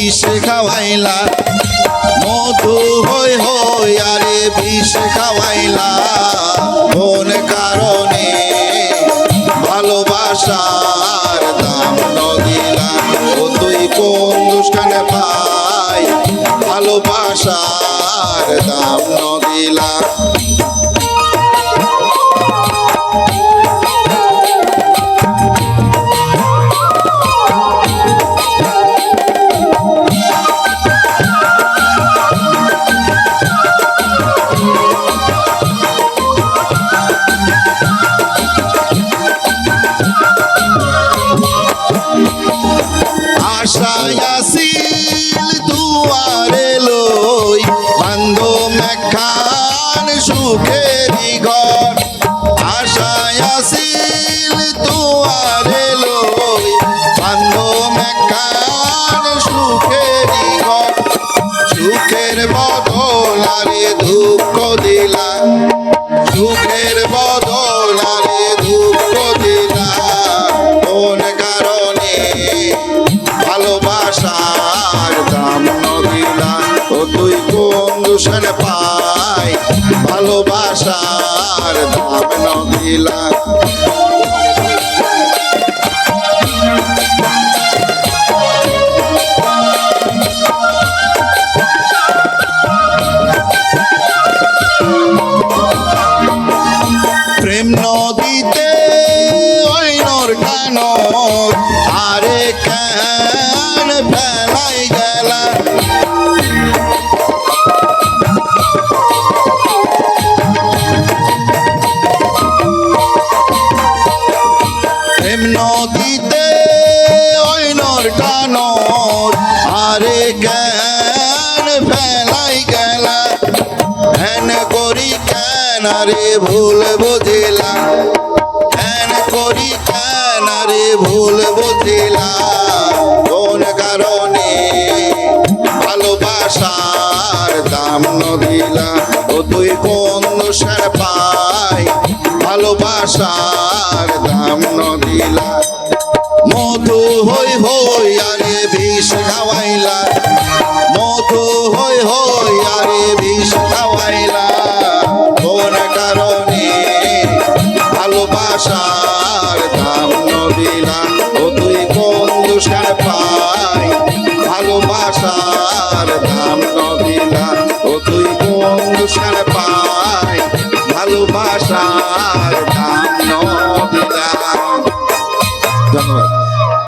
বিষ খাওয়াইলা। মধু হই হই আরে বিষ খাওয়াইলা। কোন কারণে ভালোবাসার দাম নদিলা ও তুই কোন দুষ্কানে পাই? ভালোবাসার দাম নদিলা আশায় আসিল দুয়ারে লই বান্ধ মেখান সুখেরি ঘর। আশায় আসিল দুয়ারে লই বান্ধ মেখান সুখেরি ঘর। সুখের বদল আরে দুঃখ দিলা, সুখের কোন পায় ভালোবাসার দাম না প্রেম কেন রে ভুল বুঝিলা। হেন করি কেন ভুল বুঝিলা। কোন কারণে ভালোবাসার দাম নদিলা। ও তুই কোন দোষের পাই ভালোবাসার দাম নদিলা। মধু হই হই আরে বিষ খাওয়াইলা। মধু হই হই আরে বিষ কোন পায় ভালোবাসার দাম।